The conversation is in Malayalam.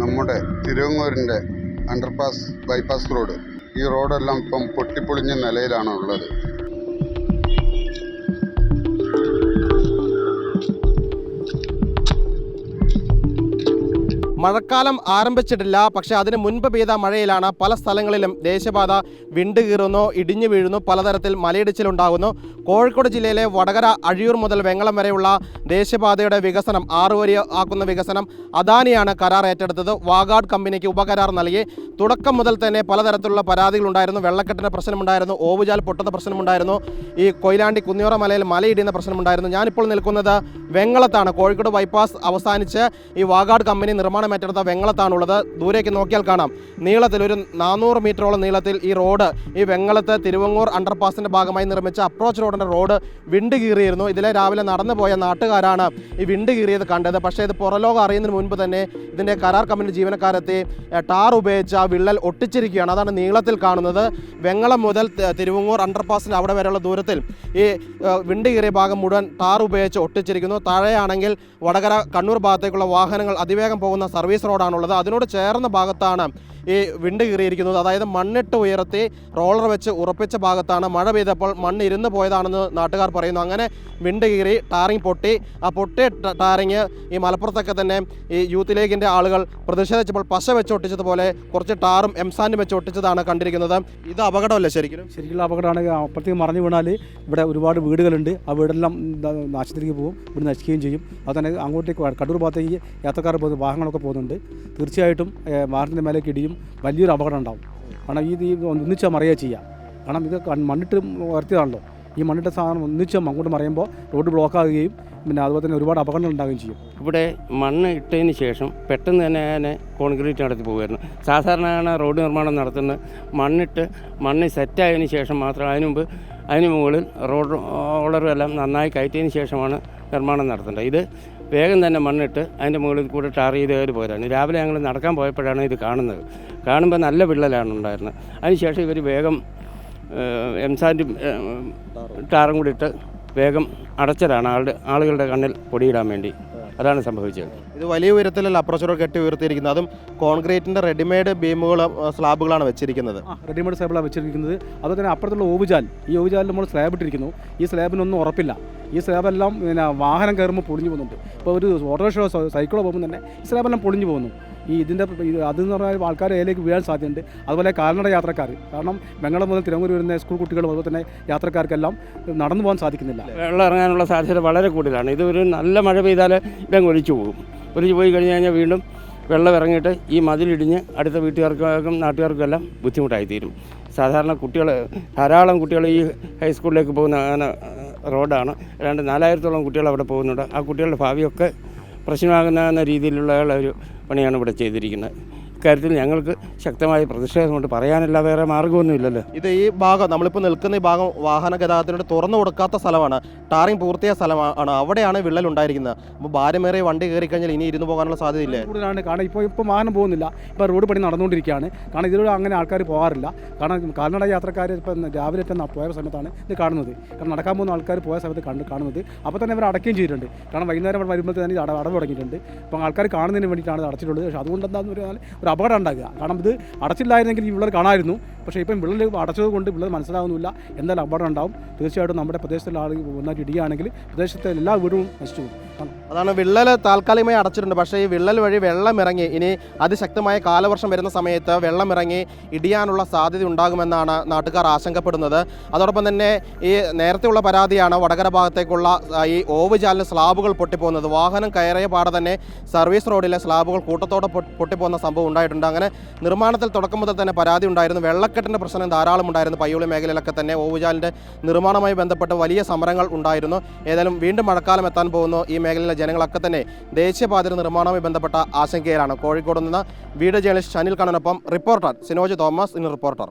നമ്മുടെ തിരുവങ്ങൂരിന്റെ അണ്ടർപാസ് ബൈപ്പാസ് റോഡ്. ഈ റോഡെല്ലാം ഇപ്പം പൊട്ടിപ്പൊളിഞ്ഞ നിലയിലാണ് ഉള്ളത് മഴക്കാലം ആരംഭിച്ചിട്ടില്ല. പക്ഷെ അതിന് മുൻപ് പെയ്ത മഴയിലാണ് പല സ്ഥലങ്ങളിലും ദേശീയപാത വിണ്ട് കീറുന്നു ഇടിഞ്ഞു വീഴുന്നു പലതരത്തിൽ മലയിടിച്ചിലുണ്ടാകുന്നു കോഴിക്കോട് ജില്ലയിലെ വടകര അഴിയൂർ മുതൽ വെങ്ങളം വരെയുള്ള ദേശീയപാതയുടെ വികസനം ആറുവരി ആക്കുന്ന വികസനം അദാനിയാണ് കരാർ ഏറ്റെടുത്തത്. വാഗാഡ് കമ്പനിക്ക് ഉപകരാർ നൽകി. തുടക്കം മുതൽ തന്നെ പലതരത്തിലുള്ള പരാതികളുണ്ടായിരുന്നു വെള്ളക്കെട്ടിന്റെ പ്രശ്നമുണ്ടായിരുന്നു ഓവുചാൽ പൊട്ടുന്ന പ്രശ്നമുണ്ടായിരുന്നു ഈ കൊയിലാണ്ടി കുന്നിയോറ മലയിൽ മലയിടിയുന്ന പ്രശ്നമുണ്ടായിരുന്നു. ഞാനിപ്പോൾ നിൽക്കുന്നത് വെങ്ങളത്താണ് കോഴിക്കോട് ബൈപ്പാസ് അവസാനിച്ച് ഈ വാഗാഡ് കമ്പനി നിർമ്മാണം ഏറ്റെടുത്ത വെങ്ങളത്താണുള്ളത് ദൂരേക്ക് നോക്കിയാൽ കാണാം. നീളത്തിൽ ഒരു നാനൂറ് മീറ്ററോളം നീളത്തിൽ ഈ റോഡ് ഈ വെങ്ങളത്ത് തിരുവങ്ങൂർ അണ്ടർപാസിന്റെ ഭാഗമായി നിർമ്മിച്ച അപ്രോച്ച് റോഡിന്റെ റോഡ് വിണ്ട് കീറിയിരുന്നു. ഇതിലെ രാവിലെ നടന്നു പോയ നാട്ടുകാരാണ് ഈ വിണ്ട് കീറിയത് കണ്ടത്. പക്ഷേ ഇത് പുറലോകം അറിയുന്നതിന് മുൻപ് തന്നെ ഇതിന്റെ കരാർ കമ്പനി ജീവനക്കാരെത്തി ടാർ ഉപയോഗിച്ച് ആ വിള്ളൽ ഒട്ടിച്ചിരിക്കുകയാണ്. അതാണ് നീളത്തിൽ കാണുന്നത്. വെങ്ങളം മുതൽ തിരുവങ്ങൂർ അണ്ടർപാസിന്റെ അവിടെ വരെയുള്ള ദൂരത്തിൽ ഈ വിണ്ട് കീറിയ ഭാഗം മുഴുവൻ ടാർ ഉപയോഗിച്ച് ഒട്ടിച്ചിരിക്കുന്നു. താഴെയാണെങ്കിൽ വടകര കണ്ണൂർ ഭാഗത്തേക്കുള്ള വാഹനങ്ങൾ അതിവേഗം പോകുന്ന സർവീസ് റോഡാണുള്ളത്. അതിനോട് ചേർന്ന ഭാഗത്താണ് ഈ വിണ്ട് കീറിയിരിക്കുന്നത്. അതായത് മണ്ണിട്ട് ഉയർത്തി റോളർ വെച്ച് ഉറപ്പിച്ച ഭാഗത്താണ് മഴ പെയ്തപ്പോൾ മണ്ണ് ഇരുന്ന് പോയതാണെന്ന് നാട്ടുകാർ പറയുന്നു. അങ്ങനെ വിണ്ട് കീറി ടാറിങ് പൊട്ടി. ആ പൊട്ടിയ ടാറിങ് ഈ മലപ്പുറത്തൊക്കെ തന്നെ ഈ യൂത്ത് ലീഗിന്റെ ആളുകൾ പ്രതിഷേധിച്ചപ്പോൾ പശ വെച്ച് ഒട്ടിച്ചതുപോലെ കുറച്ച് ടാറും എംസാൻഡും വെച്ച് ഒട്ടിച്ചതാണ് കണ്ടിരിക്കുന്നത്. ഇത് അപകടമല്ലേ ശരിക്കും? ശരിക്കുള്ള അപകടമാണ്. അപ്പുറത്തേക്ക് മറിഞ്ഞു വീണാൽ ഇവിടെ ഒരുപാട് വീടുകളുണ്ട്. ആ വീടെല്ലാം നാശത്തിലേക്ക് പോകും. ഇവിടെ നശിക്കുകയും ചെയ്യും. അത് തന്നെ അങ്ങോട്ടേക്ക് കടൂർ ഭാഗത്തേക്ക് യാത്രക്കാർ പോകുന്ന വാഹനങ്ങളൊക്കെ പോകുന്നുണ്ട്. തീർച്ചയായിട്ടും വാഹനത്തിന്റെ മേലേക്ക് ഇടിയും വലിയൊരു അപകടം ഉണ്ടാവും. കാരണം ഇത് ഈ ഒന്നിച്ചാൽ മറിയുക ചെയ്യുക. കാരണം ഇത് മണ്ണിട്ട് ഉയർത്തിയതാണല്ലോ. ഈ മണ്ണിട്ട സാധനം ഒന്നിച്ച് അങ്ങോട്ട് മറിയുമ്പോൾ റോഡ് ബ്ലോക്ക് ആകുകയും പിന്നെ അതുപോലെ തന്നെ ഒരുപാട് അപകടങ്ങൾ ഉണ്ടാവുകയും ചെയ്യും. ഇവിടെ മണ്ണ് ഇട്ടതിന് ശേഷം പെട്ടെന്ന് തന്നെ ഞാൻ കോൺക്രീറ്റ് നടത്തി പോകുമായിരുന്നു. സാധാരണ റോഡ് നിർമ്മാണം നടത്തുന്നത്. മണ്ണിട്ട് മണ്ണ് സെറ്റായതിനു ശേഷം മാത്രം അതിന് മുമ്പ് അതിന് മുകളിൽ റോഡ് റോളറും എല്ലാം നന്നായി കയറ്റിയതിന് ശേഷമാണ് നിർമ്മാണം നടത്തേണ്ടത് ഇത് വേഗം തന്നെ മണ്ണിട്ട് അതിന്റെ മുകളിൽ കൂടെ ടാർ ചെയ്ത് കയറി പോയതാണ്. രാവിലെ ഞങ്ങൾ നടക്കാൻ പോയപ്പോഴാണ് ഇത് കാണുന്നത്. കാണുമ്പോൾ നല്ല വിള്ളലാണ് ഉണ്ടായിരുന്നത്. അതിനുശേഷം ഇവർ വേഗം എംസാന്റും ടാറും കൂടി ഇട്ട് വേഗം അടച്ചതാണ്. ആളുടെ ആളുകളുടെ കണ്ണിൽ പൊടിയിടാൻ വേണ്ടി. അതാണ് സംഭവിച്ചത്. ഇത് വലിയ ഉയരത്തിലല്ല അപ്രോച്ച് റോഡ് കെട്ടി ഉയർത്തിയിരിക്കുന്നത് അതും കോൺക്രീറ്റിന്റെ റെഡിമെയ്ഡ് ബീമുകൾ സ്ലാബുകളാണ് വെച്ചിരിക്കുന്നത്. റെഡിമെയ്ഡ് സ്ലാബിലാണ് വെച്ചിരിക്കുന്നത്. അതുപോലെ തന്നെ അപ്പുറത്തുള്ള ഓവുചാൽ ഈ ഓവുചാലിൽ നമ്മൾ സ്ലാബ് ഇട്ടിരിക്കുന്നു. ഈ സ്ലാബിനൊന്നും ഉറപ്പില്ല. ഈ സ്ലാബെല്ലാം പിന്നെ വാഹനം കയറുമ്പോൾ പൊളിഞ്ഞു പോകുന്നുണ്ട്. ഇപ്പോൾ ഒരു ഓട്ടോറിക്ഷ സൈക്കിളോ പോകുമ്പോൾ തന്നെ ഈ സ്ലാബെല്ലാം പൊളിഞ്ഞു പോകുന്നു. ഈ ഇതിന്റെ ഇത് അതെന്ന് പറഞ്ഞാൽ ആൾക്കാർ ഏലേക്ക് വീഴാൻ സാധ്യതയുണ്ട്. അതുപോലെ കാൽനട യാത്രക്കാർ കാരണം വെങ്ങളം മുതൽ തിരുവനന്തപുരം വരുന്ന സ്കൂൾ കുട്ടികളും അതുപോലെ തന്നെ യാത്രക്കാർക്കെല്ലാം നടന്നു പോകാൻ സാധിക്കുന്നില്ല. വെള്ളം ഇറങ്ങാനുള്ള സാധ്യത വളരെ കൂടുതലാണ്. ഇത് ഒരു നല്ല മഴ പെയ്താൽ ഇതങ്ങ് ഒലിച്ചു പോകും. ഒലിച്ചു പോയി കഴിഞ്ഞ് കഴിഞ്ഞാൽ വീണ്ടും വെള്ളം ഇറങ്ങിയിട്ട് ഈ മതിലിടിഞ്ഞ് അടുത്ത വീട്ടുകാർക്കും നാട്ടുകാർക്കും എല്ലാം ബുദ്ധിമുട്ടായിത്തീരും. സാധാരണ കുട്ടികൾ ധാരാളം കുട്ടികൾ ഈ ഹൈസ്കൂളിലേക്ക് പോകുന്ന റോഡാണ് രണ്ട് നാലായിരത്തോളം കുട്ടികൾ അവിടെ പോകുന്നുണ്ട്. ആ കുട്ടികളുടെ ഭാവിയൊക്കെ പ്രശ്നമാകുന്ന രീതിയിലുള്ള ഒരു പണിയാണ് ഇവിടെ ചെയ്തിരിക്കുന്നത്. ഇക്കാര്യത്തിൽ ഞങ്ങൾക്ക് ശക്തമായ പ്രതിഷേധമുണ്ട് പറയാനല്ല വേറെ മാർഗമൊന്നുമില്ലല്ലോ ഇത് ഈ ഭാഗം നമ്മളിപ്പോൾ നിൽക്കുന്ന ഈ ഭാഗം വാഹന ഗതാഗതത്തിനോട് തുറന്നു കൊടുക്കാത്ത സ്ഥലമാണ്. ടാറിങ് പൂർത്തിയായ സ്ഥലമാണ്. അവിടെയാണ് വിള്ളൽ ഉണ്ടായിരിക്കുന്നത്. അപ്പോൾ ഭാരമേറിയ വണ്ടി കയറി കഴിഞ്ഞാൽ ഇനി ഇരുന്ന് പോകാനുള്ള സാധ്യതയില്ലേ? കൂടുതലാണ്. കാരണം ഇപ്പോൾ ഇപ്പോൾ വാഹനം പോകുന്നില്ല. ഇപ്പോൾ റോഡ് പണി നടന്നുകൊണ്ടിരിക്കുകയാണ്. കാരണം ഇതിലൂടെ അങ്ങനെ ആൾക്കാർ പോകാറില്ല. കാരണം കാൽനട യാത്രക്കാർ ഇപ്പം രാവിലെ തന്നെ പോയ സമയത്താണ് ഇത് കാണുന്നത്. കാരണം നടക്കാൻ പോകുന്ന ആൾക്കാർ പോയ സമയത്ത് കണ്ട് കാണുന്നത്. അപ്പോൾ തന്നെ ഇവർ അടയ്ക്കുകയും ചെയ്തിട്ടുണ്ട്. കാരണം വൈകുന്നേരം വരുമ്പോൾ തന്നെ അടവ് തുടങ്ങിയിട്ടുണ്ട്. അപ്പോൾ ആൾക്കാർ കാണുന്നതിന് വേണ്ടിയിട്ടാണ് അടച്ചിട്ടുള്ളത്. പക്ഷേ അതുകൊണ്ട് എന്താണെന്ന് പറഞ്ഞാൽ ഒരു അപകടം ഉണ്ടാകുക കാരണം ഇത് അടച്ചില്ലായിരുന്നെങ്കിൽ ഈ വിള്ളൽ കാണായിരുന്നു. പക്ഷേ ഇപ്പം വിള്ളൽ അടച്ചത് കൊണ്ട് വിള്ളൽ മനസ്സിലാകുന്നില്ല എന്തായാലും അപകടം ഉണ്ടാവും. തീർച്ചയായിട്ടും നമ്മുടെ പ്രദേശത്തുള്ള ആളുകൾ ഒന്നായിട്ട് ഇടിയാണെങ്കിൽ പ്രദേശത്തെ എല്ലാ വീടും നശിച്ചു പോകും. അതാണ് വിള്ളൽ താൽക്കാലികമായി അടച്ചിട്ടുണ്ട്. പക്ഷേ ഈ വിള്ളൽ വഴി വെള്ളം ഇറങ്ങി ഇനി അതിശക്തമായ കാലവർഷം വരുന്ന സമയത്ത് വെള്ളം ഇറങ്ങി ഇടിയാനുള്ള സാധ്യത ഉണ്ടാകുമെന്നാണ് നാട്ടുകാർ ആശങ്കപ്പെടുന്നത്. അതോടൊപ്പം തന്നെ ഈ നേരത്തെയുള്ള പരാതിയാണ് വടകര ഭാഗത്തേക്കുള്ള ഈ ഓവുചാലിന് സ്ലാബുകൾ പൊട്ടിപ്പോകുന്നത്. വാഹനം കയറിയ പാടെ തന്നെ സർവീസ് റോഡിലെ സ്ലാബുകൾ കൂട്ടത്തോടെ പൊട്ടിപ്പോകുന്ന സംഭവം ഉണ്ടായിട്ടുണ്ട്. അങ്ങനെ നിർമ്മാണത്തിൽ തുടക്കം മുതൽ തന്നെ പരാതി ഉണ്ടായിരുന്നു. വെള്ളക്കെട്ടിന്റെ പ്രശ്നം ധാരാളം ഉണ്ടായിരുന്നു. പയ്യോളി മേഖലയിലൊക്കെ തന്നെ ഓവുചാലിന്റെ നിർമ്മാണവുമായി ബന്ധപ്പെട്ട് വലിയ സമരങ്ങൾ ഉണ്ടായിരുന്നു. ഏതായാലും വീണ്ടും മഴക്കാലം എത്താൻ പോകുന്നു. ഈ മേഖലയിലെ ജനങ്ങളൊക്കെ തന്നെ ദേശീയപാതയുടെ നിർമ്മാണവുമായി ബന്ധപ്പെട്ട ആശങ്കയിലാണ്. കോഴിക്കോട് നിന്ന് വീഡിയോ ജേർണലിസ്റ്റ് ഷനിൽ കണ്ണനൊപ്പം റിപ്പോർട്ടർ സിനോജ് തോമസ് ഇന്ന് റിപ്പോർട്ടർ.